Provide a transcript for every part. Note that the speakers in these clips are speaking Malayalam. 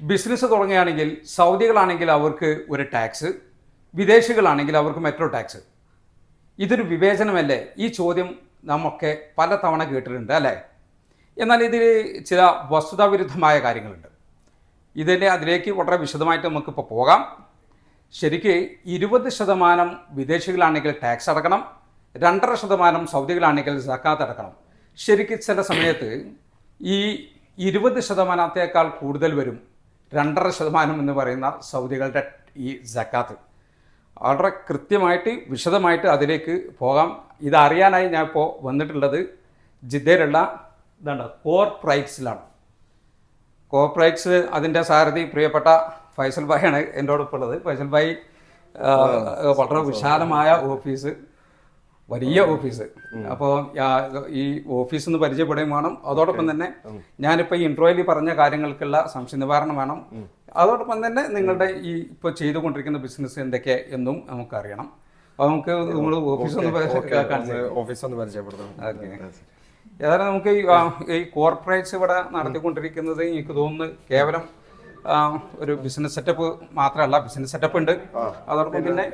ബിസിനസ് തുടങ്ങുകയാണെങ്കിൽ സൗദികളാണെങ്കിൽ അവർക്ക് ഒരു ടാക്സ് വിദേശികളാണെങ്കിൽ അവർക്ക് മെട്രോ ടാക്സ് ഇതൊരു വിവേചനമല്ലേ? ഈ ചോദ്യം നമ്മൊക്കെ പല തവണ കേട്ടിട്ടുണ്ട് അല്ലേ? എന്നാൽ ഇതിൽ ചില വസ്തുതാവിരുദ്ധമായ കാര്യങ്ങളുണ്ട്. ഇതിന്റെ അതിലേക്ക് വളരെ വിശദമായിട്ട് നമുക്കിപ്പോൾ പോകാം. ശരിക്ക് ഇരുപത് ശതമാനം വിദേശികളാണെങ്കിൽ ടാക്സ് അടക്കണം രണ്ടര ശതമാനം സൗദികളാണെങ്കിൽ സക്കാത്ത് അടക്കണം. ശരിക്ക് ചില സമയത്ത് ഈ ഇരുപത് ശതമാനത്തേക്കാൾ കൂടുതൽ വരും. രണ്ടര ശതമാനം എന്ന് പറയുന്ന സൗദികളുടെ ഈ ജക്കാത്ത്. വളരെ കൃത്യമായിട്ട് വിശദമായിട്ട് അതിലേക്ക് പോകാം. ഇതറിയാനായി ഞാൻ ഇപ്പോൾ വന്നിട്ടുള്ളത് ജിദ്ദയിലുള്ള ഇതാണ് കോർ പ്രൈറ്റ്സിലാണ് കോർപ്പറേറ്റ്സ് അതിന്റെ സാരഥി പ്രിയപ്പെട്ട ഫൈസൽ ഭായിയാണ് എന്റെ ഉള്ളത്. ഫൈസൽ ഭായി വളരെ വിശാലമായ ഓഫീസ്. വലിയ ഓഫീസ്. അപ്പോൾ ഈ ഓഫീസ് ഒന്ന് പരിചയപ്പെടുകയും വേണം. അതോടൊപ്പം തന്നെ ഞാനിപ്പോൾ ഈ ഇൻട്രോയിൽ പറഞ്ഞ കാര്യങ്ങൾക്കുള്ള സംശയ നിവാരണം വേണം അതോടൊപ്പം തന്നെ നിങ്ങളുടെ ഈ ഇപ്പോൾ ചെയ്തുകൊണ്ടിരിക്കുന്ന ബിസിനസ് എന്തൊക്കെ എന്നും നമുക്കറിയണം. അപ്പോൾ നമുക്ക് നമ്മൾ ഓഫീസ് ഒന്ന് ഓഫീസ് ഒന്ന് പരിചയപ്പെടുത്തണം. ഏതായാലും നമുക്ക് ഈ, കോർപ്പറേറ്റ്സ് ഇവിടെ നടത്തിക്കൊണ്ടിരിക്കുന്നത് എനിക്ക് തോന്നുന്നു കേവലം ഒരു ബിസിനസ് സെറ്റപ്പ് മാത്രമല്ല. ബിസിനസ് സെറ്റപ്പ് ഉണ്ട്. അതോടൊപ്പം പിന്നെ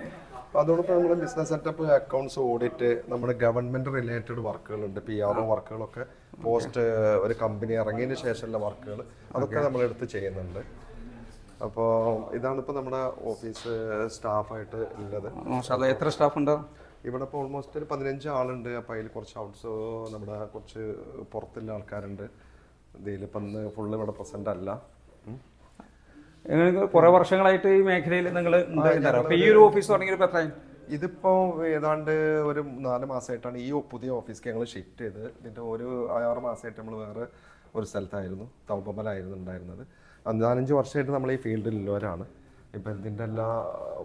അതോടൊപ്പം നമ്മുടെ ബിസിനസ് സെറ്റപ്പ് അക്കൗണ്ട്സ് ഓഡിറ്റ് നമ്മുടെ ഗവൺമെന്റ് റിലേറ്റഡ് വർക്കുകളുണ്ട് പി ആർ ഒ വർക്കുകളൊക്കെ പോസ്റ്റ് ഒരു കമ്പനി ഇറങ്ങിയതിന് ശേഷമുള്ള വർക്കുകൾ അതൊക്കെ നമ്മൾ എടുത്ത് ചെയ്യുന്നുണ്ട്. അപ്പോൾ ഇതാണ് ഇപ്പോൾ നമ്മുടെ ഓഫീസ് സ്റ്റാഫായിട്ട് ഉള്ളത്. എത്ര സ്റ്റാഫ് ഉണ്ട്? ഇവിടെ ഇപ്പോൾ ഓൾമോസ്റ്റ് ഒരു പതിനഞ്ച് ആളുണ്ട്. അപ്പോൾ അതിൽ കുറച്ച് ഔട്ട്സ് നമ്മുടെ കുറച്ച് പുറത്തുള്ള ആൾക്കാരുണ്ട്. ഇതിലിപ്പം ഇന്ന് ഫുള്ള് ഇവിടെ പ്രസന്റ് അല്ല. കുറെ വർഷങ്ങളായിട്ട് ഈ മേഖലയിൽ നിങ്ങൾ അപ്പൊ ഈ ഒരു ഓഫീസ് തുടങ്ങി എത്രയും ഇതിപ്പോ ഏതാണ്ട് ഒരു നാല് മാസമായിട്ടാണ് ഈ പുതിയ ഓഫീസ്ക്ക് ഞങ്ങൾ ഷിഫ്റ്റ് ചെയ്ത്. ഇതിന്റെ ഒരു ആറ് മാസമായിട്ട് നമ്മൾ വേറെ ഒരു സ്ഥലത്തായിരുന്നു. തൗപ്പമലായിരുന്നു ഉണ്ടായിരുന്നത്. അഞ്ചാലഞ്ച് നാലഞ്ച് വർഷമായിട്ട് നമ്മൾ ഈ ഫീൽഡിലുള്ളവരാണ്. ഇപ്പം ഇതിന്റെ എല്ലാ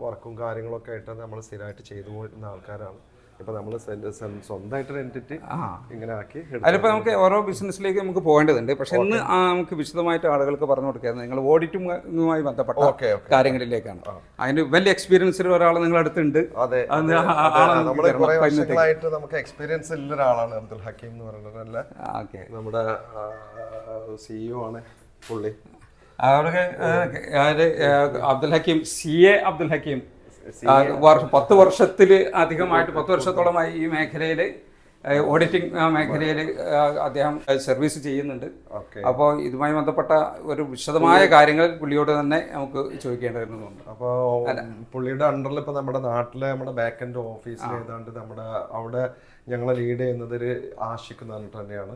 വർക്കും കാര്യങ്ങളൊക്കെ ആയിട്ട് നമ്മൾ സ്ഥിരമായിട്ട് ചെയ്തു പോയിരുന്ന ആൾക്കാരാണ്. ഇപ്പം നമ്മൾ സ്വന്തമായിട്ടൊരു എന്റിറ്റി ഇങ്ങനെ ആക്കി എടുത്തു. അതിലിപ്പോൾ നമുക്ക് ഓരോ ബിസിനസ്സിലേക്ക് നമുക്ക് പോകേണ്ടതുണ്ട്. പക്ഷെ ഇന്ന് നമുക്ക് വിശദമായിട്ട് ആളുകൾക്ക് പറഞ്ഞു കൊടുക്കുന്നത് നിങ്ങൾ ഓഡിറ്റുമായി ബന്ധപ്പെട്ട കാര്യങ്ങളിലേക്കാണ്. അതിന് വലിയ എക്സ്പീരിയൻസിൽ ഒരാൾ നിങ്ങളുടെ അടുത്തുണ്ട്. വർഷങ്ങളായിട്ട് നമുക്ക് എക്സ്പീരിയൻസ് ഉള്ള ഒരാളാണ് അബ്ദുൽ ഹക്കീം എന്ന് ഓക്കെ. നമ്മുടെ സിഇഒ ആണ് പുള്ളി. അവർക്ക് അബ്ദുൽ ഹക്കീം സി എ അബ്ദുൽ ഹക്കീം. പത്ത് വർഷത്തിൽ അധികമായിട്ട് പത്ത് വർഷത്തോളമായി ഈ മേഖലയിൽ ഓഡിറ്റിംഗ് മേഖലയിൽ അദ്ദേഹം സർവീസ് ചെയ്യുന്നുണ്ട്. അപ്പോൾ ഇതുമായി ബന്ധപ്പെട്ട ഒരു വിശദമായ കാര്യങ്ങൾ പുള്ളിയോട് തന്നെ നമുക്ക് ചോദിക്കേണ്ടതുണ്ട് അപ്പോൾ പുള്ളിയുടെ അണ്ടറിൽ ഇപ്പോൾ നമ്മുടെ നാട്ടിലെ നമ്മുടെ ബാക്ക് എൻഡ് ഓഫീസിൽ ഏതാണ്ട് നമ്മുടെ അവിടെ ഞങ്ങളെ ലീഡ് ചെയ്യുന്നത് ഒരു ആഷിഖ് എന്ന് പറഞ്ഞിട്ട് തന്നെയാണ്.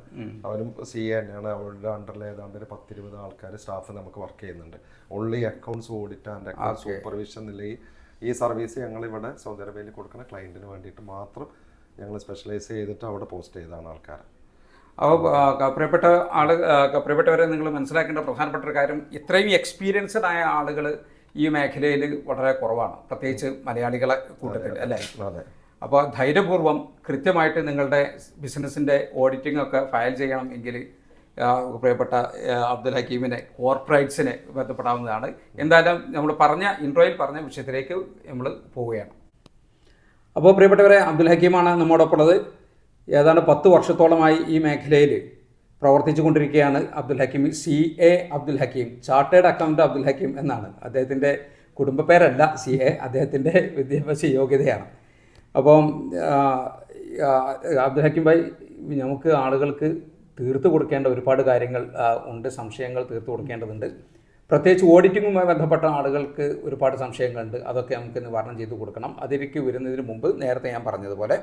അവനും സി എ തന്നെയാണ്. അവരുടെ അണ്ടറിൽ ഏതാണ്ട് ഒരു പത്തിരുപത് ആൾക്കാർ സ്റ്റാഫ് നമുക്ക് വർക്ക് ചെയ്യുന്നുണ്ട്. Only accounts audit and account supervision നിലയിൽ ഈ സർവീസ് ഞങ്ങൾ ഇവിടെ സൗദി അറേബ്യയിൽ കൊടുക്കുന്ന ക്ലയന്റിന് വേണ്ടിയിട്ട് മാത്രം ഞങ്ങൾ സ്പെഷ്യലൈസ് ചെയ്തിട്ട് അവിടെ പോസ്റ്റ് ചെയ്താണ് ആൾക്കാർ അപ്പോൾ പ്രിയപ്പെട്ട ആൾ ആ, പ്രിയപ്പെട്ടവരെ നിങ്ങൾ മനസ്സിലാക്കേണ്ട പ്രധാനപ്പെട്ട ഒരു കാര്യം ഇത്രയും എക്സ്പീരിയൻസ്ഡ് ആയ ആളുകൾ ഈ മേഖലയിൽ വളരെ കുറവാണ്. പ്രത്യേകിച്ച് മലയാളികളെ കൂട്ടത്തിൽ അല്ലേ? അതെ. അപ്പോൾ ധൈര്യപൂർവം കൃത്യമായിട്ട് നിങ്ങളുടെ ബിസിനസ്സിന്റെ ഓഡിറ്റിംഗ് ഒക്കെ ഫയൽ ചെയ്യണം എങ്കിൽ പ്രിയപ്പെട്ട അബ്ദുൽ ഹക്കീമിനെ കോർപ്പറേറ്റ്സിനെ ബന്ധപ്പെടാവുന്നതാണ്. എന്തായാലും നമ്മൾ പറഞ്ഞ ഇൻട്രോയിൽ പറഞ്ഞ വിഷയത്തിലേക്ക് നമ്മൾ പോവുകയാണ്. അപ്പോൾ പ്രിയപ്പെട്ടവരെ അബ്ദുൽ ഹക്കീമാണ് നമ്മോടൊപ്പം ഉള്ളത് ഏതാണ്ട് പത്ത് വർഷത്തോളമായി ഈ മേഖലയിൽ പ്രവർത്തിച്ചു കൊണ്ടിരിക്കുകയാണ് Abdul Hakeem C A Abdul Hakeem chartered account Abdul Hakeem എന്നാണ്. അദ്ദേഹത്തിന്റെ കുടുംബ പേരല്ല സി എ അദ്ദേഹത്തിന്റെ വിദ്യാഭ്യാസ യോഗ്യതയാണ്. അപ്പം അബ്ദുൽ ഹക്കീം ഭായി നമുക്ക് ആളുകൾക്ക് തീർത്തു കൊടുക്കേണ്ട ഒരുപാട് കാര്യങ്ങൾ ഉണ്ട്. സംശയങ്ങൾ തീർത്തു കൊടുക്കേണ്ടതുണ്ട്. പ്രത്യേകിച്ച് ഓഡിറ്റിങ്ങുമായി ബന്ധപ്പെട്ട ആളുകൾക്ക് ഒരുപാട് സംശയങ്ങളുണ്ട്. അതൊക്കെ നമുക്ക് നിവാരണം ചെയ്തു കൊടുക്കണം. അതിലേക്ക് വരുന്നതിന് മുമ്പ് നേരത്തെ ഞാൻ പറഞ്ഞതുപോലെ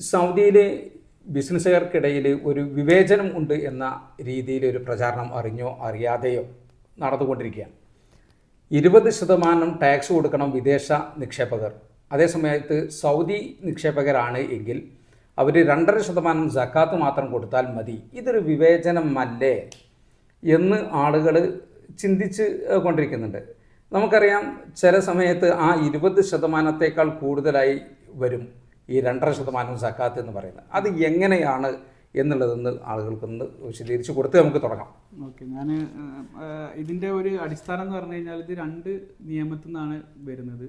സൗദിയിലെ ബിസിനസ്സുകാർക്കിടയിൽ ഒരു വിവേചനം ഉണ്ട് എന്ന രീതിയിൽ ഒരു പ്രചാരണം അറിഞ്ഞോ അറിയാതെയോ നടന്നുകൊണ്ടിരിക്കുകയാണ്. ഇരുപത് ശതമാനം ടാക്സ് കൊടുക്കണം വിദേശ നിക്ഷേപകർ. അതേസമയത്ത് സൗദി നിക്ഷേപകരാണ് എങ്കിൽ അവർ രണ്ടര ശതമാനം ജക്കാത്ത് മാത്രം കൊടുത്താൽ മതി. ഇതൊരു വിവേചനമല്ലേ? എന്ന് ആളുകൾ ചിന്തിച്ച് കൊണ്ടിരിക്കുന്നുണ്ട്. നമുക്കറിയാം ചില സമയത്ത് ആ ഇരുപത് ശതമാനത്തേക്കാൾ കൂടുതലായി വരും ഈ രണ്ടര ശതമാനം സക്കാത്ത് എന്ന് പറയുന്നത്. അത് എങ്ങനെയാണ് എന്നുള്ളതെന്ന് ആളുകൾക്കൊന്ന് വിശദീകരിച്ച് കൊടുത്ത് നമുക്ക് തുടങ്ങാം. ഓക്കെ ഞാൻ ഇതിന്റെ ഒരു അടിസ്ഥാനം എന്ന് പറഞ്ഞു കഴിഞ്ഞാൽ ഇത് രണ്ട് നിയമത്തിൽ നിന്നാണ് വരുന്നത്.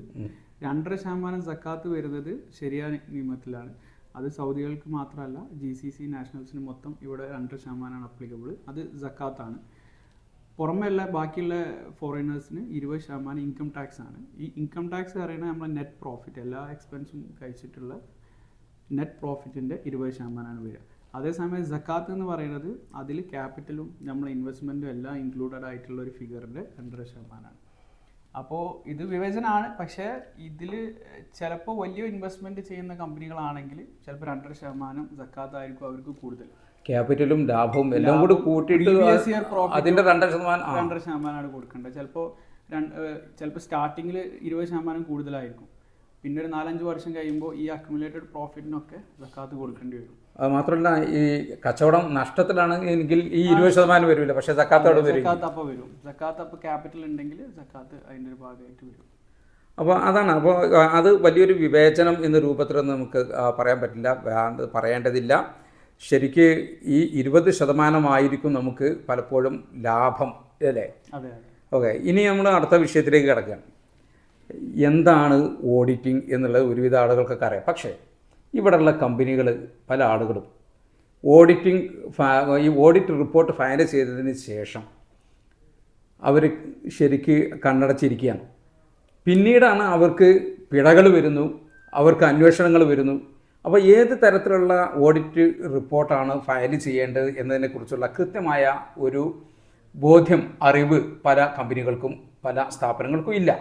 രണ്ടര ശതമാനം സക്കാത്ത് വരുന്നത് ശരിയായ നിയമത്തിലാണ്. അത് സൗദികൾക്ക് മാത്രമല്ല ജി സി സി നാഷണൽസിന് മൊത്തം ഇവിടെ രണ്ടര ശതമാനമാണ് അപ്ലിക്കബിൾ അത് ജക്കാത്താണ് പുറമെയുള്ള ബാക്കിയുള്ള ഫോറിനേഴ്സിന് ഇരുപത് ശതമാനം ഇൻകം ടാക്സ് ആണ്. ഈ ഇൻകം ടാക്സ് പറയുന്നത് നമ്മുടെ നെറ്റ് പ്രോഫിറ്റ് എല്ലാ എക്സ്പെൻസും കഴിച്ചിട്ടുള്ള നെറ്റ് പ്രോഫിറ്റിന്റെ ഇരുപത് ശതമാനമാണ് വരിക. അതേസമയം ജക്കാത്ത് എന്ന് പറയുന്നത് അതിൽ ക്യാപിറ്റലും നമ്മളെ ഇൻവെസ്റ്റ്മെന്റും എല്ലാം ഇൻക്ലൂഡഡ് ആയിട്ടുള്ള ഒരു ഫിഗറിന്റെ രണ്ടര ശതമാനമാണ്. അപ്പോൾ ഇത് വിവേചനമാണ് പക്ഷേ ഇതിൽ ചിലപ്പോൾ വലിയ ഇൻവെസ്റ്റ്മെന്റ് ചെയ്യുന്ന കമ്പനികളാണെങ്കിൽ ചിലപ്പോൾ രണ്ടര ശതമാനം ജക്കാത്തായിരിക്കും അവർക്ക് കൂടുതൽ. ക്യാപിറ്റലും ലാഭവും എല്ലാം കൂടി കൂട്ടിയിട്ട് അതിന്റെ അതിന്റെ രണ്ടര ശതമാനം രണ്ടര ശതമാനമാണ് കൊടുക്കേണ്ടത്. ചിലപ്പോൾ ചിലപ്പോൾ സ്റ്റാർട്ടിങ്ങിൽ ഇരുപത് ശതമാനം കൂടുതലായിരിക്കും. പിന്നെ ഒരു നാലഞ്ച് വർഷം കഴിയുമ്പോൾ ഈ അക്യുമുലേറ്റഡ് പ്രോഫിറ്റിനൊക്കെ സക്കാത്ത് കൊടുക്കേണ്ടി വരും. അത് മാത്രമല്ല ഈ കച്ചവടം നഷ്ടത്തിലാണ് എങ്കിൽ ഈ ഇരുപത് ശതമാനം വരില്ല പക്ഷെ സക്കാത്തോടെ വരും സക്കാത്ത് അപ്പോൾ വരും. സക്കാത്ത് അപ്പോൾ ക്യാപിറ്റൽ ഉണ്ടെങ്കിൽ സക്കാത്ത് അതിന്റെ ഒരു ഭാഗമായിട്ട് വരും. അപ്പോൾ അതാണ്. അപ്പോൾ അത് വലിയൊരു വിവേചനം എന്ന രൂപത്തിലൊന്നും നമുക്ക് പറയാൻ പറ്റില്ല. പറയേണ്ടതില്ല. ശരിക്ക് ഈ ഇരുപത് ശതമാനമായിരിക്കും നമുക്ക് പലപ്പോഴും ലാഭം അല്ലേ? ഓക്കെ. ഇനി നമ്മൾ അടുത്ത വിഷയത്തിലേക്ക് കിടക്കുകയാണ്. എന്താണ് ഓഡിറ്റിംഗ് എന്നുള്ളത് ഒരുവിധ ആളുകൾക്കൊക്കെ അറിയാം. പക്ഷേ ഇവിടെയുള്ള കമ്പനികൾ പല ആളുകളും. ഓഡിറ്റിംഗ് ഈ ഓഡിറ്റ് റിപ്പോർട്ട് ഫയൽ ചെയ്തതിന് ശേഷം അവർ ശരിക്ക് കണ്ണടച്ചിരിക്കുകയാണ്. പിന്നീടാണ് അവർക്ക് പിഴകൾ വരുന്നു അവർക്ക് അന്വേഷണങ്ങൾ വരുന്നു. അപ്പോൾ ഏത് തരത്തിലുള്ള ഓഡിറ്റ് റിപ്പോർട്ടാണ് ഫയൽ ചെയ്യേണ്ടത് എന്നതിനെക്കുറിച്ചുള്ള കൃത്യമായ ഒരു ബോധ്യം അറിവ് പല കമ്പനികൾക്കും പല സ്ഥാപനങ്ങൾക്കും ഇല്ല.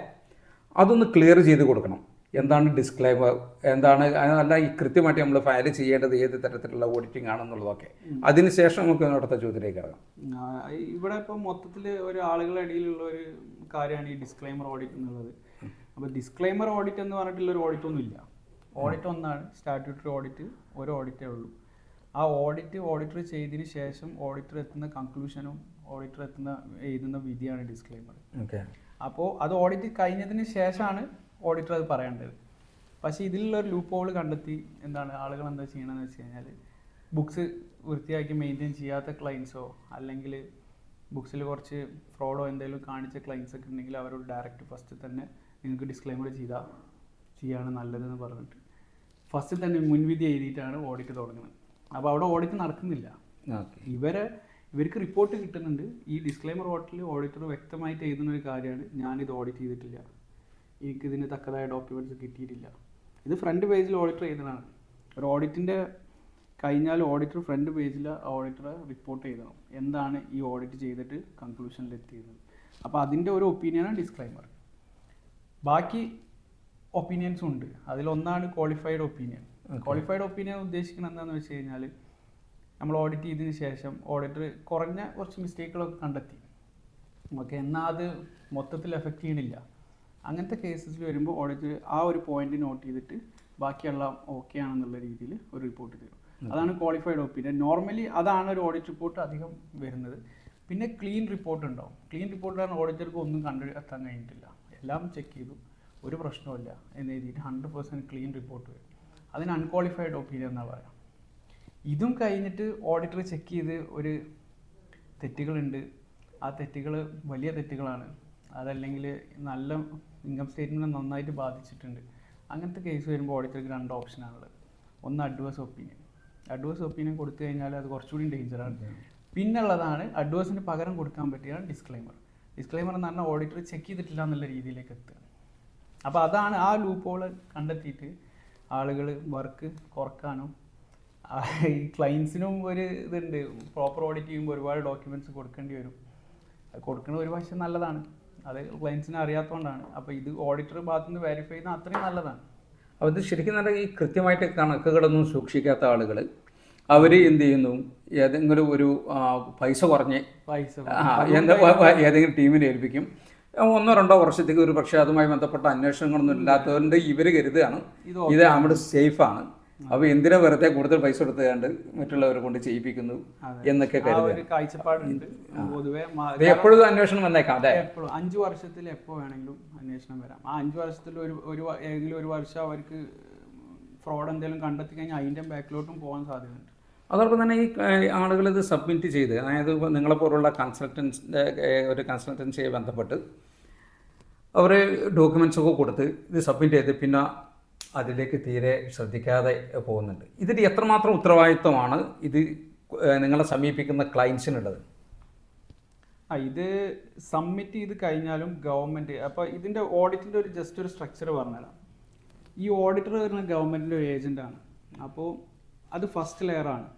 അതൊന്ന് ക്ലിയർ ചെയ്ത് കൊടുക്കണം. എന്താണ് ഡിസ്ക്ലൈമർ എന്താണ് അല്ല ഈ കൃത്യമായിട്ട് നമ്മൾ ഫയൽ ചെയ്യേണ്ടത് ഏത് തരത്തിലുള്ള ഓഡിറ്റിംഗ് ആണെന്നുള്ളതൊക്കെ. അതിനുശേഷം നമുക്ക് അടുത്ത ചോദ്യത്തിലേക്ക് ഇറങ്ങാം ഇവിടെ ഇപ്പോൾ മൊത്തത്തിൽ ഒരു ആളുകളുടെ ഇടയിലുള്ള ഒരു കാര്യമാണ് ഈ ഡിസ്ക്ലൈമർ ഓഡിറ്റ് എന്നുള്ളത്. അപ്പോൾ ഡിസ്ക്ലൈമർ ഓഡിറ്റ് എന്ന് പറഞ്ഞിട്ടുള്ള ഒരു ഓഡിറ്റ് ഒന്നുമില്ല. ഓഡിറ്റ് ഒന്നാണ് സ്റ്റാറ്റ്യൂട്ടറി ഓഡിറ്റ് ഒരു ഓഡിറ്റേ ഉള്ളൂ. ആ ഓഡിറ്റ് ഓഡിറ്റർ ചെയ്തതിന് ശേഷം ഓഡിറ്റർ എത്തുന്ന കൺക്ലൂഷനും ഓഡിറ്റർ എത്തുന്ന എഴുതുന്ന വിധിയാണ് ഡിസ്ക്ലെയിമർ ഓക്കെ അപ്പോൾ അത് ഓഡിറ്റ് കഴിഞ്ഞതിന് ശേഷമാണ് ഓഡിറ്റർ അത് പറയേണ്ടത്. പക്ഷേ ഇതിലുള്ള ഒരു ലൂപ്പ് ഹോൾ കണ്ടെത്തി എന്താണ് ആളുകൾ എന്താ ചെയ്യണമെന്ന് വെച്ച് കഴിഞ്ഞാൽ ബുക്സ് വൃത്തിയാക്കി മെയിന്റെയിൻ ചെയ്യാത്ത ക്ലയൻസോ അല്ലെങ്കിൽ ബുക്സിൽ കുറച്ച് ഫ്രോഡോ എന്തെങ്കിലും കാണിച്ച ക്ലയൻസ് ഒക്കെ ഉണ്ടെങ്കിൽ അവരോട് ഡയറക്റ്റ് ഫസ്റ്റ് തന്നെ നിങ്ങൾക്ക് ഡിസ്ക്ലെയിമർ ചെയ്താൽ ചെയ്യാണ് നല്ലതെന്ന് പറഞ്ഞിട്ട്. ഫസ്റ്റ് തന്നെ മുൻവിധി എഴുതിയിട്ടാണ് ഓഡിറ്റ് തുടങ്ങുന്നത്. അപ്പോൾ അവിടെ ഓഡിറ്റ് നടക്കുന്നില്ല. ഓക്കെ ഇവരെ ഇവർക്ക് റിപ്പോർട്ട് കിട്ടുന്നുണ്ട്. ഈ ഡിസ്ക്ലൈമർ ഓഡിറ്റിൽ ഓഡിറ്റർ വ്യക്തമായിട്ട് എഴുതുന്ന ഒരു കാര്യമാണ്. ഞാനിത് ഓഡിറ്റ് ചെയ്തിട്ടില്ല. എനിക്കിതിന് തക്കതായ ഡോക്യുമെന്റ്സ് കിട്ടിയിട്ടില്ല. ഇത് ഫ്രണ്ട് പേജിൽ ഓഡിറ്റർ എഴുതണമാണ് ഒരു ഓഡിറ്റിന്റെ കഴിഞ്ഞാൽ ഓഡിറ്റർ ഫ്രണ്ട് പേജിൽ ഓഡിറ്റർ റിപ്പോർട്ട് ചെയ്തണം എന്താണ് ഈ ഓഡിറ്റ് ചെയ്തിട്ട് കൺക്ലൂഷനിലെത്തിയത് അപ്പോൾ അതിന്റെ ഒരു ഒപ്പീനിയനാണ് ഡിസ്ക്ലൈമർ ബാക്കി ഒപ്പീനിയൻസും ഉണ്ട്. അതിലൊന്നാണ് ക്വാളിഫൈഡ് ഒപ്പീനിയൻ ക്വാളിഫൈഡ് ഒപ്പീനിയൻ ഉദ്ദേശിക്കുന്നത് എന്താണെന്ന് വെച്ച് കഴിഞ്ഞാൽ നമ്മൾ ഓഡിറ്റ് ചെയ്തതിന് ശേഷം ഓഡിറ്റർ കുറഞ്ഞ കുറച്ച് മിസ്റ്റേക്കുകളൊക്കെ കണ്ടെത്തി. ഓക്കെ എന്നാൽ അത് മൊത്തത്തിൽ എഫക്റ്റ് ചെയ്യണില്ല. അങ്ങനത്തെ കേസസിൽ വരുമ്പോൾ ഓഡിറ്റർ ആ ഒരു പോയിന്റ് നോട്ട് ചെയ്തിട്ട് ബാക്കിയുള്ള ഓക്കെ ആണെന്നുള്ള രീതിയിൽ ഒരു റിപ്പോർട്ട് തരും. അതാണ് ക്വാളിഫൈഡ് ഒപ്പീനിയൻ നോർമലി അതാണ് ഒരു ഓഡിറ്റ് റിപ്പോർട്ട് അധികം വരുന്നത്. പിന്നെ ക്ലീൻ റിപ്പോർട്ട് ഉണ്ടാവും. ക്ലീൻ റിപ്പോർട്ടാണ് ഓഡിറ്റർക്ക് ഒന്നും കണ്ടെത്താൻ കഴിഞ്ഞിട്ടില്ല. എല്ലാം ചെക്ക് ചെയ്തു. ഒരു പ്രശ്നവുമില്ല എന്ന് എഴുതിയിട്ട് ഹൺഡ്രഡ് പെർസെന്റ് ക്ലീൻ റിപ്പോർട്ട് വരും. അതിന് അൺക്വാളിഫൈഡ് ഒപ്പീനിയൻ എന്നാണ് പറയാം. ഇതും കഴിഞ്ഞിട്ട് ഓഡിറ്റർ ചെക്ക് ചെയ്ത് ഒരു തെറ്റുകളുണ്ട്. ആ തെറ്റുകൾ വലിയ തെറ്റുകളാണ്. അതല്ലെങ്കിൽ നല്ല ഇൻകം സ്റ്റേറ്റ്മെന്റ് നന്നായിട്ട് ബാധിച്ചിട്ടുണ്ട്. അങ്ങനത്തെ കേസ് വരുമ്പോൾ ഓഡിറ്റർക്ക് രണ്ട് ഓപ്ഷനാണുള്ളത് ഒന്ന് അഡ്വേഴ്സ് ഒപ്പീനിയൻ അഡ്വേഴ്സ് ഒപ്പീനിയൻ കൊടുത്തു കഴിഞ്ഞാൽ അത് കുറച്ചുകൂടി ഡേഞ്ചറാണ് പിന്നുള്ളതാണ് അഡ്വേഴ്സിന് പകരം കൊടുക്കാൻ പറ്റിയാണ് ഡിസ്ക്ലൈമർ ഡിസ്ക്ലൈമർ എന്ന് പറഞ്ഞാൽ ഓഡിറ്റർ ചെക്ക് ചെയ്തിട്ടില്ല എന്നുള്ള രീതിയിലേക്ക് എത്തുക. അപ്പോൾ അതാണ് ആ ലൂപ്പോൾ കണ്ടെത്തിയിട്ട് ആളുകൾ വർക്ക് കുറക്കാനും ഈ ക്ലയൻസിനും ഒരു ഇതുണ്ട്. പ്രോപ്പർ ഓഡിറ്റ് ചെയ്യുമ്പോൾ ഒരുപാട് ഡോക്യുമെന്റ്സ് കൊടുക്കേണ്ടി വരും. അത് കൊടുക്കുന്നത് ഒരു പക്ഷേ നല്ലതാണ്. അത് ക്ലയൻസിന് അറിയാത്തതുകൊണ്ടാണ് അപ്പോൾ ഇത് ഓഡിറ്റർ ഭാഗത്തു നിന്ന് വെരിഫൈ ചെയ്യുന്ന അത്രയും നല്ലതാണ്. അപ്പോൾ ഇത് ശരിക്കും നല്ല ഈ കൃത്യമായിട്ട് കണക്കുകളൊന്നും സൂക്ഷിക്കാത്ത ആളുകൾ അവർ എന്ത് ചെയ്യുന്നു? ഏതെങ്കിലും ഒരു പൈസ കുറഞ്ഞ് പൈസ ഏതെങ്കിലും ടീമിനെ ഏൽപ്പിക്കും. ഒന്നോ രണ്ടോ വർഷത്തേക്ക് ഒരു പക്ഷേ അതുമായി ബന്ധപ്പെട്ട അന്വേഷണങ്ങളൊന്നും ഇല്ലാത്തതുകൊണ്ട് ഇവർ കരുതുകയാണ്. ഇത് നമ്മുടെ സേഫാണ് അപ്പോൾ എന്തിനാ വെറുതെ കൂടുതൽ പൈസ കൊടുത്തുകൊണ്ട് മറ്റുള്ളവരെ കൊണ്ട് ചെയ്യിപ്പിക്കുന്നു എന്നൊക്കെ കാഴ്ചപ്പാടുണ്ട്. പൊതുവെ അത് എപ്പോഴും അന്വേഷണം വന്നേക്കാം അല്ലേ? എപ്പോഴും. അഞ്ചു വർഷത്തിൽ എപ്പോ വേണമെങ്കിലും അന്വേഷണം വരാം. ആ അഞ്ചു വർഷത്തിൽ ഒരു ഒരു ഏതെങ്കിലും ഒരു വർഷം അവർക്ക് ഫ്രോഡ് എന്തെങ്കിലും കണ്ടെത്തി കഴിഞ്ഞാൽ അതിന്റെ ബാക്കിലോട്ടും പോകാൻ സാധ്യതയുണ്ട്. അതോടൊപ്പം തന്നെ ഈ ആളുകൾ ഇത് സബ്മിറ്റ് ചെയ്ത് അതായത് നിങ്ങളെ പോലുള്ള കൺസൾട്ടൻസിന്റെ ഒരു കൺസൾട്ടൻസിയെ ബന്ധപ്പെട്ട് അവർ ഡോക്യുമെന്റ്സ് ഒക്കെ കൊടുത്ത് ഇത് സബ്മിറ്റ് ചെയ്ത് പിന്നെ അതിലേക്ക് തീരെ ശ്രദ്ധിക്കാതെ പോകുന്നുണ്ട്. ഇതിന് എത്രമാത്രം ഉത്തരവാദിത്വമാണ് ഇത് നിങ്ങളെ സമീപിക്കുന്ന ക്ലയൻസിനുള്ളത് ആ ഇത് സബ്മിറ്റ് ചെയ്ത് കഴിഞ്ഞാലും ഗവൺമെന്റ് അപ്പോൾ ഇതിന്റെ ഓഡിറ്റിന്റെ ഒരു ജസ്റ്റ് ഒരു സ്ട്രക്ചർ പറഞ്ഞുതരാം. ഈ ഓഡിറ്റർ വരുന്ന ഗവൺമെന്റിന്റെ ഒരു ഏജന്റാണ് അപ്പോൾ അത് ഫസ്റ്റ് ലെയറാണ്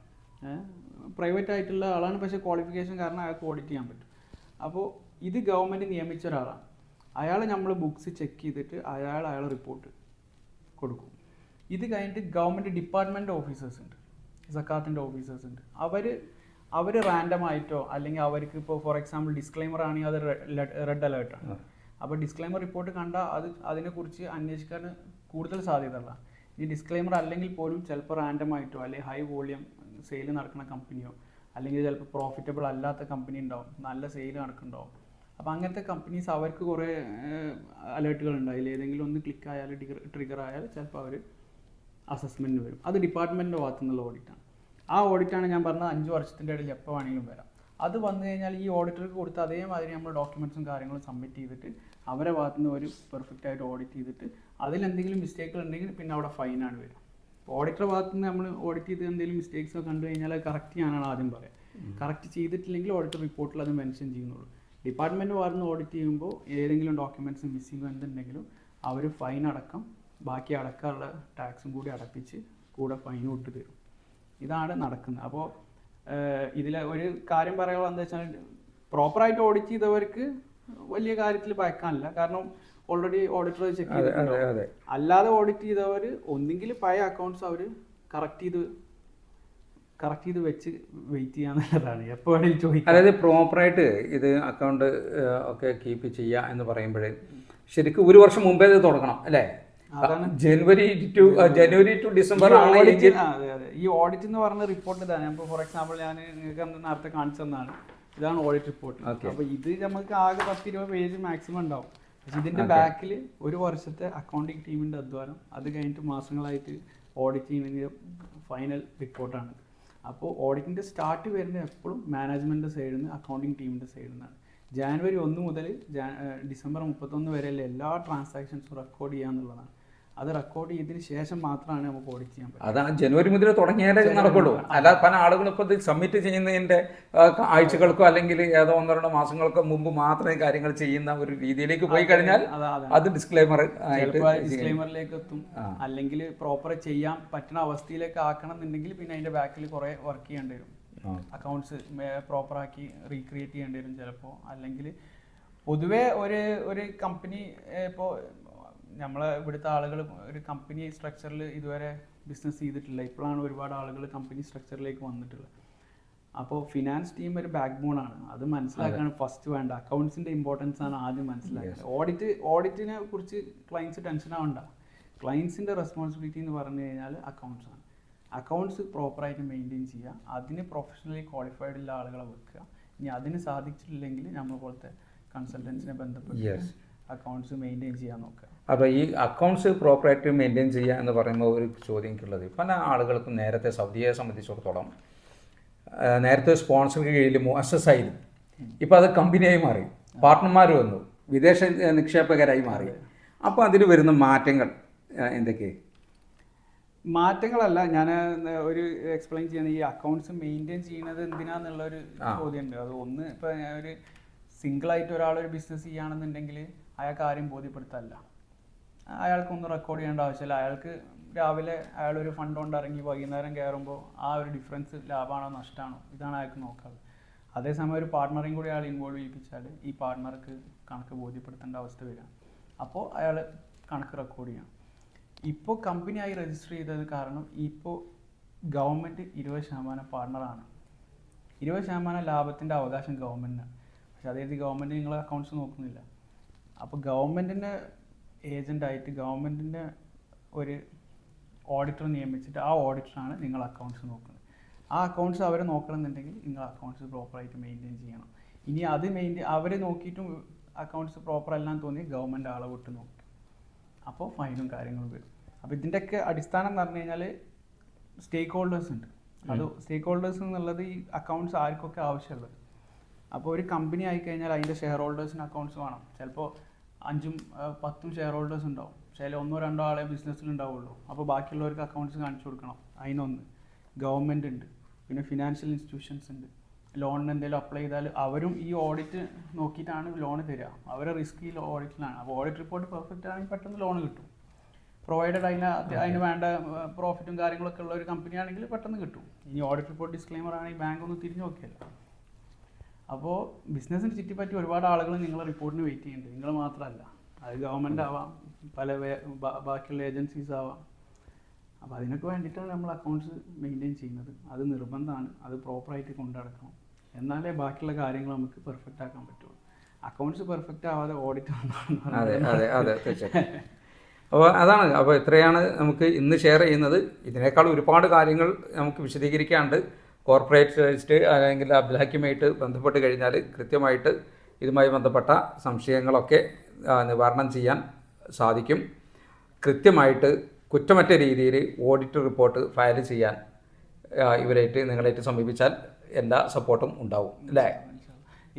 പ്രൈവറ്റ് ആയിട്ടുള്ള ആളാണ് പക്ഷേ ക്വാളിഫിക്കേഷൻ കാരണം അയാൾക്ക് ഓഡിറ്റ് ചെയ്യാൻ പറ്റും. അപ്പോൾ ഇത് ഗവൺമെന്റ് നിയമിച്ച ഒരാളാണ്. അയാൾ നമ്മൾ ബുക്സ് ചെക്ക് ചെയ്തിട്ട് അയാൾ അയാൾ റിപ്പോർട്ട് കൊടുക്കും. ഇത് കഴിഞ്ഞിട്ട് ഗവൺമെന്റ് ഡിപ്പാർട്ട്മെന്റ് ഓഫീസേഴ്സ് ഉണ്ട്. സക്കാത്തിന്റെ ഓഫീസേഴ്സ് ഉണ്ട്. അവർ അവർ റാൻഡം ആയിട്ടോ അല്ലെങ്കിൽ അവർക്ക് ഇപ്പോൾ ഫോർ എക്സാമ്പിൾ ഡിസ്ക്ലൈമർ ആണെങ്കിൽ അത് റെഡ് അലേർട്ടാണ് അപ്പോൾ ഡിസ്ക്ലൈമർ റിപ്പോർട്ട് കണ്ടാൽ അത് അതിനെക്കുറിച്ച് അന്വേഷിക്കാൻ കൂടുതൽ സാധ്യതയുള്ള. ഈ ഡിസ്ക്ലൈമർ അല്ലെങ്കിൽ പോലും ചിലപ്പോൾ റാൻഡം ആയിട്ടോ അല്ലെങ്കിൽ ഹൈ വോളിയം സെയിൽ നടക്കുന്ന കമ്പനിയോ അല്ലെങ്കിൽ ചിലപ്പോൾ പ്രോഫിറ്റബിൾ അല്ലാത്ത കമ്പനി ഉണ്ടാവും നല്ല സെയിൽ നടക്കുന്നുണ്ടാവും. അപ്പോൾ അങ്ങനത്തെ കമ്പനീസ് അവർക്ക് കുറേ അലേർട്ടുകൾ ഉണ്ടായില്ല ഏതെങ്കിലും ഒന്ന് ക്ലിക്ക് ആയാൽ ട്രിഗർ ആയാൽ ചിലപ്പോൾ അവർ അസസ്മെന്റിന് വരും. അത് ഡിപ്പാർട്ട്മെന്റിന്റെ ഭാഗത്തു നിന്നുള്ള ഓഡിറ്റാണ് ആ ഓഡിറ്റാണ് ഞാൻ പറഞ്ഞത് അഞ്ച് വർഷത്തിന്റെ ഇടയിൽ എപ്പോൾ വേണമെങ്കിലും വരാം. അത് വന്നു കഴിഞ്ഞാൽ ഈ ഓഡിറ്റർക്ക് കൊടുത്ത അതേമാതിരി നമ്മൾ ഡോക്യുമെന്റ്സും കാര്യങ്ങളും സബ്മിറ്റ് ചെയ്തിട്ട് അവരെ ഭാഗത്തു നിന്ന് ഒരു പെർഫെക്റ്റ് ആയിട്ട് ഓഡിറ്റ് ചെയ്തിട്ട് അതിലെന്തെങ്കിലും മിസ്റ്റേക്കുകൾ ഉണ്ടെങ്കിൽ പിന്നെ അവിടെ ഫൈനാണ് വരും ഓഡിറ്റർ ഭാഗത്തു നിന്ന് നമ്മൾ ഓഡിറ്റ് ചെയ്ത് എന്തെങ്കിലും മിസ്റ്റേക്സ് ഒക്കെ കണ്ടു കഴിഞ്ഞാൽ അത് കറക്റ്റ് ചെയ്യാനാണ് ആദ്യം പറയുക. കറക്റ്റ് ചെയ്തിട്ടില്ലെങ്കിൽ ഓഡിറ്റർ റിപ്പോർട്ടിൽ അത് മെൻഷൻ ചെയ്യുന്നുള്ളൂ. ഡിപ്പാർട്ട്മെന്റ് വാർന്ന് ഓഡിറ്റ് ചെയ്യുമ്പോൾ ഏതെങ്കിലും ഡോക്യുമെന്റ്സ് മിസ്സിംഗ് എന്തുണ്ടെങ്കിലും അവർ ഫൈൻ അടക്കം ബാക്കി അടക്കാനുള്ള ടാക്സും കൂടി അടപ്പിച്ച് കൂടെ ഫൈൻ ഇട്ട് തരും. ഇതാണ് നടക്കുന്നത്. അപ്പോൾ ഇതിലെ ഒരു കാര്യം പറയാനുള്ളത് എന്താ വെച്ചാൽ പ്രോപ്പറായിട്ട് ഓഡിറ്റ് ചെയ്തവർക്ക് വലിയ കാര്യത്തിൽ ഭയക്കാനില്ല കാരണം ഓൾറെഡി ഓഡിറ്റർ ചെക്ക് ചെയ്തിട്ടുണ്ട് അല്ലാതെ ഓഡിറ്റ് ചെയ്തവർ ഒന്നെങ്കിൽ പഴയ അക്കൗണ്ട്സ് അവർ കറക്റ്റ് ചെയ്ത് കറക്റ്റ് ചെയ്ത് വെച്ച് വെയിറ്റ് ചെയ്യാന്നുള്ളതാണ് വേണമെങ്കിലും ചോദിക്കാം. അതായത് പ്രോപ്പറായിട്ട് ഇത് അക്കൗണ്ട് ഒക്കെ കീപ്പ് ചെയ്യുക എന്ന് പറയുമ്പോഴേ ശരിക്കും ഒരു വർഷം മുമ്പേ ഇത് തുടങ്ങണം അല്ലേ. January to January. To December ഈ ആണ് ഈ ഓഡിറ്റ് എന്ന് പറഞ്ഞ റിപ്പോർട്ട് ഇതാണ്. ഇപ്പോൾ ഫോർ എക്സാമ്പിൾ ഞാൻ നിങ്ങൾക്ക് നേരത്തെ കാണിച്ചു തന്നാണ് ഇതാണ് ഓഡിറ്റ് റിപ്പോർട്ട്. അപ്പോൾ ഇത് നമുക്ക് ആകെ പത്ത് ഇരുപത് പേജ് മാക്സിമം ഉണ്ടാവും. പക്ഷെ ഇതിന്റെ ബാക്കിൽ ഒരു വർഷത്തെ അക്കൗണ്ടിങ് ടീമിന്റെ അധ്വാനം അത് കഴിഞ്ഞിട്ട് മാസങ്ങളായിട്ട് ഓഡിറ്റ് ചെയ്യുന്നതിന്റെ ഫൈനൽ റിപ്പോർട്ടാണ് അപ്പോൾ ഓഡിറ്റിന്റെ സ്റ്റാർട്ട് വരുന്നത് എപ്പോഴും മാനേജ്മെന്റ് സൈഡിൽ നിന്ന് അക്കൗണ്ടിങ് ടീമിന്റെ സൈഡിൽ നിന്നാണ് ജാനുവരി ഒന്ന് മുതൽ ഡിസംബർ മുപ്പത്തൊന്ന് വരെയുള്ള എല്ലാ ട്രാൻസാക്ഷൻസും റെക്കോർഡ് ചെയ്യാന്നുള്ളതാണ്. അത് റെക്കോർഡ് ചെയ്തതിന് ശേഷം മാത്രമാണ് നമുക്ക് ഓഡിറ്റ് ചെയ്യാൻ പറ്റുക. അത് ആ ജനുവരി മുതൽ തുടങ്ങിയാലേ നടക്കുള്ളൂ. അല്ല പല ആളുകളും ഇപ്പോൾ ഇത് സബ്മിറ്റ് ചെയ്യുന്നതിന്റെ ആഴ്ചകൾക്കോ അല്ലെങ്കിൽ ഏതോ ഒന്നോ രണ്ടോ മാസങ്ങൾക്കോ മുമ്പ് മാത്രമേ കാര്യങ്ങൾ ചെയ്യുന്ന ഒരു രീതിയിലേക്ക് പോയി കഴിഞ്ഞാൽ അതാ ഡിസ്ക്ലൈമർ ഡിസ്ക്ലൈമറിലേക്ക് എത്തും. അല്ലെങ്കിൽ പ്രോപ്പർ ചെയ്യാൻ പറ്റുന്ന അവസ്ഥയിലേക്ക് ആക്കണം എന്നുണ്ടെങ്കിൽ പിന്നെ അതിന്റെ ബാക്കിൽ കുറെ വർക്ക് ചെയ്യേണ്ടി വരും. അക്കൗണ്ട്സ് പ്രോപ്പർ ആക്കി റീക്രിയേറ്റ് ചെയ്യേണ്ടി വരും ചിലപ്പോൾ അല്ലെങ്കിൽ പൊതുവേ ഒരു ഒരു കമ്പനി ഇപ്പോൾ നമ്മളെ ഇവിടുത്തെ ആളുകൾ ഒരു കമ്പനി സ്ട്രക്ചറിൽ ഇതുവരെ ബിസിനസ് ചെയ്തിട്ടില്ല. ഇപ്പോഴാണ് ഒരുപാട് ആളുകൾ കമ്പനി സ്ട്രക്ചറിലേക്ക് വന്നിട്ടുള്ളത്. അപ്പോൾ ഫിനാൻസ് ടീം ഒരു ബാക്ക് ബോൺ ആണ്. അത് മനസ്സിലാക്കാണ് ഫസ്റ്റ് വേണ്ട. അക്കൗണ്ട്സിന്റെ ഇമ്പോർട്ടൻസ് ആണ് ആദ്യം മനസ്സിലാക്കുന്നത് ഓഡിറ്റ് ഓഡിറ്റിനെ കുറിച്ച് ക്ലയൻസ് ടെൻഷൻ ആവണ്ട. ക്ലയൻസിന്റെ റെസ്പോൺസിബിലിറ്റി എന്ന് പറഞ്ഞു കഴിഞ്ഞാൽ അക്കൗണ്ട്സ് ആണ്. അക്കൗണ്ട്സ് പ്രോപ്പറായിട്ട് മെയിന്റെയിൻ ചെയ്യുക. അതിന് പ്രൊഫഷണലി ക്വാളിഫൈഡ് ഉള്ള ആളുകളെ വെക്കുക. ഇനി അതിന് സാധിച്ചിട്ടില്ലെങ്കിൽ നമ്മൾ പോലത്തെ കൺസൾട്ടൻസിനെ ബന്ധപ്പെട്ട് അക്കൗണ്ട്സ് മെയിന്റെയിൻ ചെയ്യാൻ നോക്കുക. അപ്പോൾ ഈ അക്കൗണ്ട്സ് പ്രോപ്പറായിട്ട് മെയിന്റെയിൻ ചെയ്യുക എന്ന് പറയുമ്പോൾ ഒരു ചോദ്യം എനിക്കുള്ളത് പല ആളുകൾക്കും നേരത്തെ സൗദിയെ സംബന്ധിച്ചിടത്തോളം നേരത്തെ സ്പോൺസർക്ക് കീഴിൽ മുഅസ്സസ് ആയിരുന്നു. ഇപ്പോൾ അത് കമ്പനിയായി മാറി. പാർട്ട്ണർമാർ വന്നു. വിദേശ നിക്ഷേപകരായി മാറി. അപ്പോൾ അതിൽ വരുന്ന മാറ്റങ്ങൾ എന്തൊക്കെ? മാറ്റങ്ങളല്ല ഞാൻ ഒരു എക്സ്പ്ലെയിൻ ചെയ്യുന്ന ഈ അക്കൗണ്ട്സ് മെയിന്റെയിൻ ചെയ്യുന്നത് എന്തിനാന്നുള്ള ഒരു ചോദ്യമുണ്ട്. അത് ഒന്ന് ഇപ്പോൾ ഒരു സിംഗിളായിട്ട് ഒരാളൊരു ബിസിനസ് ചെയ്യുകയാണെന്നുണ്ടെങ്കിൽ അയാൾക്ക് ആരെയും ബോധ്യപ്പെടുത്തല്ല അയാൾക്കൊന്നും റെക്കോർഡ് ചെയ്യേണ്ട ആവശ്യമില്ല. അയാൾക്ക് രാവിലെ അയാൾ ഒരു ഫണ്ട് കൊണ്ട് ഇറങ്ങി വൈകുന്നേരം കയറുമ്പോൾ ആ ഒരു ഡിഫറൻസ് ലാഭമാണോ നഷ്ടമാണോ? ഇതാണ് അയാൾക്ക് നോക്കാറ്. അതേസമയം ഒരു പാർട്ട്ണറേയും കൂടി അയാൾ ഇൻവോൾവ് ചെയ്യിപ്പിച്ചാൽ ഈ പാർട്ട്ണർക്ക് കണക്ക് ബോധ്യപ്പെടുത്തേണ്ട അവസ്ഥ വരിക. അപ്പോൾ അയാൾ കണക്ക് റെക്കോർഡ് ചെയ്യാം. ഇപ്പോൾ കമ്പനിയായി രജിസ്റ്റർ ചെയ്തത് കാരണം ഇപ്പോൾ ഗവൺമെന്റ് ഇരുപത് ശതമാനം പാർട്ണറാണ് ഇരുപത് ശതമാനം ലാഭത്തിന്റെ അവകാശം ഗവൺമെന്റിനാണ് പക്ഷെ അതായത് ഗവൺമെന്റ് നിങ്ങളെ അക്കൗണ്ട്സ് നോക്കുന്നില്ല. അപ്പോൾ ഗവൺമെന്റിന്റെ ഏജന്റായിട്ട് ഗവൺമെന്റിന്റെ ഒരു ഓഡിറ്റർ നിയമിച്ചിട്ട് ആ ഓഡിറ്ററാണ് നിങ്ങൾ അക്കൗണ്ട്സ് നോക്കുന്നത്. ആ അക്കൗണ്ട്സ് അവർ നോക്കണമെന്നുണ്ടെങ്കിൽ നിങ്ങൾ അക്കൗണ്ട്സ് പ്രോപ്പറായിട്ട് മെയിന്റെയിൻ ചെയ്യണം. ഇനി അത് മെയിന്റെയിൻ അവരെ നോക്കിയിട്ടും അക്കൗണ്ട്സ് പ്രോപ്പർ അല്ലാന്ന് തോന്നി ഗവൺമെന്റ് ആളെ വിട്ട് നോക്കും. അപ്പോൾ ഫൈനും കാര്യങ്ങളും വരും. അപ്പോൾ ഇതിന്റെയൊക്കെ അടിസ്ഥാനം എന്ന് പറഞ്ഞു കഴിഞ്ഞാൽ സ്റ്റേക്ക് ഹോൾഡേഴ്സ് ഉണ്ട് അത് സ്റ്റേക്ക് ഹോൾഡേഴ്സ് എന്നുള്ളത് ഈ അക്കൗണ്ട്സ് ആർക്കൊക്കെ ആവശ്യമുള്ളത്. അപ്പോൾ ഒരു കമ്പനി ആയിക്കഴിഞ്ഞാൽ അതിന്റെ ഷെയർ ഹോൾഡേഴ്സിന് അക്കൗണ്ട്സ് വേണം. ചിലപ്പോൾ അഞ്ചും പത്തും ഷെയർ ഹോൾഡേഴ്സ് ഉണ്ടാവും. പക്ഷേ അതിൽ ഒന്നോ രണ്ടോ ആളെ ബിസിനസ്സിൽ ഉണ്ടാവുള്ളൂ. അപ്പോൾ ബാക്കിയുള്ളവർക്ക് അക്കൗണ്ട്സ് കാണിച്ചു കൊടുക്കണം. അതിനൊന്ന്. ഗവൺമെന്റ് ഉണ്ട്. പിന്നെ ഫിനാൻഷ്യൽ ഇൻസ്റ്റിറ്റ്യൂഷൻസ് ഉണ്ട്. ലോണിന് എന്തെങ്കിലും അപ്ലൈ ചെയ്താൽ അവരും ഈ ഓഡിറ്റ് നോക്കിയിട്ടാണ് ലോൺ തരിക. അവരെ റിസ്ക് ഈ ഓഡിറ്റിലാണ് അപ്പോൾ ഓഡിറ്റ് റിപ്പോർട്ട് പെർഫെക്റ്റ് ആണെങ്കിൽ പെട്ടെന്ന് ലോൺ കിട്ടും. പ്രൊവൈഡഡ് അതിന് അത് അതിന് വേണ്ട പ്രോഫിറ്റും കാര്യങ്ങളൊക്കെ ഉള്ള ഒരു കമ്പനി ആണെങ്കിൽ പെട്ടെന്ന് കിട്ടും. ഇനി ഓഡിറ്റ് റിപ്പോർട്ട് ഡിസ്ക്ലെയിമർ ആണെങ്കിൽ ബാങ്ക് ഒന്ന് തിരിഞ്ഞു നോക്കിയല്ല അപ്പോൾ ബിസിനസ്സിനെ ചുറ്റിപ്പറ്റി ഒരുപാട് ആളുകൾ നിങ്ങളെ റിപ്പോർട്ടിന് വെയിറ്റ് ചെയ്യുന്നുണ്ട്. നിങ്ങൾ മാത്രമല്ല അത് ഗവൺമെന്റ് ആവാം പല ബാക്കിയുള്ള ഏജൻസീസ് ആവാം. അപ്പോൾ അതിനൊക്കെ വേണ്ടിയിട്ടാണ് നമ്മൾ അക്കൗണ്ട്സ് മെയിന്റെയിൻ ചെയ്യുന്നത്. അത് നിർബന്ധമാണ്. അത് പ്രോപ്പറായിട്ട് കൊണ്ടു നടക്കണം. എന്നാലേ ബാക്കിയുള്ള കാര്യങ്ങൾ നമുക്ക് പെർഫെക്റ്റ് ആക്കാൻ പറ്റുള്ളൂ അക്കൗണ്ട്സ് പെർഫെക്റ്റ് ആവാതെ ഓഡിറ്റ് അതെ അതെ അതെ തീർച്ചയായും അപ്പോൾ അതാണ്. അപ്പോൾ ഇത്രയാണ് നമുക്ക് ഇന്ന് ഷെയർ ചെയ്യുന്നത്. ഇതിനേക്കാൾ ഒരുപാട് കാര്യങ്ങൾ നമുക്ക് വിശദീകരിക്കാണ്ട് കോർപ്പറേറ്റ് അല്ലെങ്കിൽ അബ്ദുൽ ബന്ധപ്പെട്ട് കഴിഞ്ഞാൽ കൃത്യമായിട്ട് ഇതുമായി ബന്ധപ്പെട്ട സംശയങ്ങളൊക്കെ നിവാരണം ചെയ്യാൻ സാധിക്കും. കൃത്യമായിട്ട് കുറ്റമറ്റ രീതിയിൽ ഓഡിറ്റ് റിപ്പോർട്ട് ഫയൽ ചെയ്യാൻ ഇവരായിട്ട് നിങ്ങളായിട്ട് സമീപിച്ചാൽ എല്ലാ സപ്പോർട്ടും ഉണ്ടാവും അല്ലേ?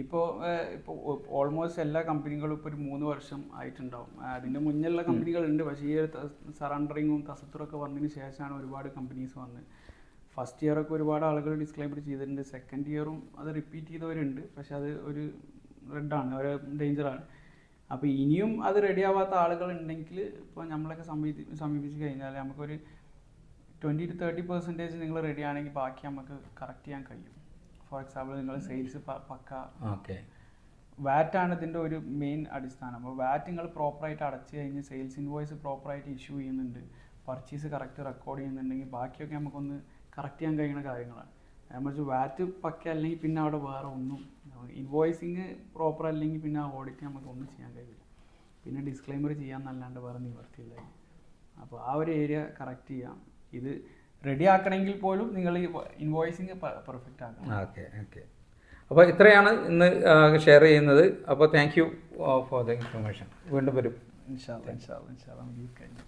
ഇപ്പോൾ ഇപ്പോൾ ഓൾമോസ്റ്റ് എല്ലാ കമ്പനികളും ഇപ്പോൾ ഒരു മൂന്ന് വർഷം ആയിട്ടുണ്ടാവും. അതിന്റെ മുന്നിലുള്ള കമ്പനികളുണ്ട്. പക്ഷേ ഈ സറണ്ടറിങ്ങും തസത്തുറൊക്കെ വന്നതിന് ശേഷമാണ് ഒരുപാട് കമ്പനീസ് വന്നത് ഫസ്റ്റ് ഇയറൊക്കെ ഒരുപാട് ആളുകൾ ഡിസ്ക്ലൈമർ ചെയ്തിട്ടുണ്ട്. സെക്കൻഡ് ഇയറും അത് റിപ്പീറ്റ് ചെയ്തവരുണ്ട്. പക്ഷെ അത് ഒരു റെഡാണ് ഒരു ഡേഞ്ചറാണ് അപ്പോൾ ഇനിയും അത് റെഡി ആവാത്ത ആളുകൾ ഉണ്ടെങ്കിൽ ഇപ്പോൾ നമ്മളൊക്കെ സമീപി സമീപിച്ച് കഴിഞ്ഞാൽ നമുക്കൊരു ട്വന്റി ടു തേർട്ടി പെർസെന്റേജ് നിങ്ങൾ റെഡി ആണെങ്കിൽ ബാക്കി നമുക്ക് കറക്റ്റ് ചെയ്യാൻ കഴിയും. ഫോർ എക്സാമ്പിൾ നിങ്ങൾ സെയിൽസ് പക്ക ഓക്കെ. വാറ്റ് ആണ് ഇതിന്റെ ഒരു മെയിൻ അടിസ്ഥാനം. അപ്പോൾ വാറ്റ് നിങ്ങൾ പ്രോപ്പറായിട്ട് അടച്ചു കഴിഞ്ഞ് സെയിൽസ് ഇൻവോയ്സ് പ്രോപ്പറായിട്ട് ഇഷ്യൂ ചെയ്യുന്നുണ്ട്. പർച്ചേസ് കറക്റ്റ് റെക്കോർഡ് ചെയ്യുന്നുണ്ടെങ്കിൽ ബാക്കിയൊക്കെ നമുക്കൊന്ന് കറക്റ്റ് ചെയ്യാൻ കഴിയുന്ന കാര്യങ്ങളാണ്. മറിച്ച് വാറ്റ് പക്ക അല്ലെങ്കിൽ പിന്നെ അവിടെ വേറെ ഒന്നും ഇൻവോയ്സിങ് പ്രോപ്പർ അല്ലെങ്കിൽ പിന്നെ ആ ഓഡിറ്റ് നമുക്ക് ഒന്നും ചെയ്യാൻ കഴിയില്ല. പിന്നെ ഡിസ്ക്ലൈമർ ചെയ്യാന്നല്ലാണ്ട് വേറെ നിവർത്തിയില്ല അപ്പോൾ ആ ഒരു ഏരിയ കറക്റ്റ് ചെയ്യാം. ഇത് റെഡി ആക്കണമെങ്കിൽ പോലും നിങ്ങൾ ഈ ഇൻവോയ്സിങ് പെർഫെക്റ്റ് ആക്കണം. ഓക്കെ ഓക്കെ അപ്പോൾ ഇത്രയാണ് ഇന്ന് ഷെയർ ചെയ്യുന്നത്. അപ്പോൾ thank you for the information വീണ്ടും വരും. ഇൻഷാല്ല ഇൻഷാല്ല ഇൻഷാല്ല നമുക്ക് കഴിഞ്ഞു.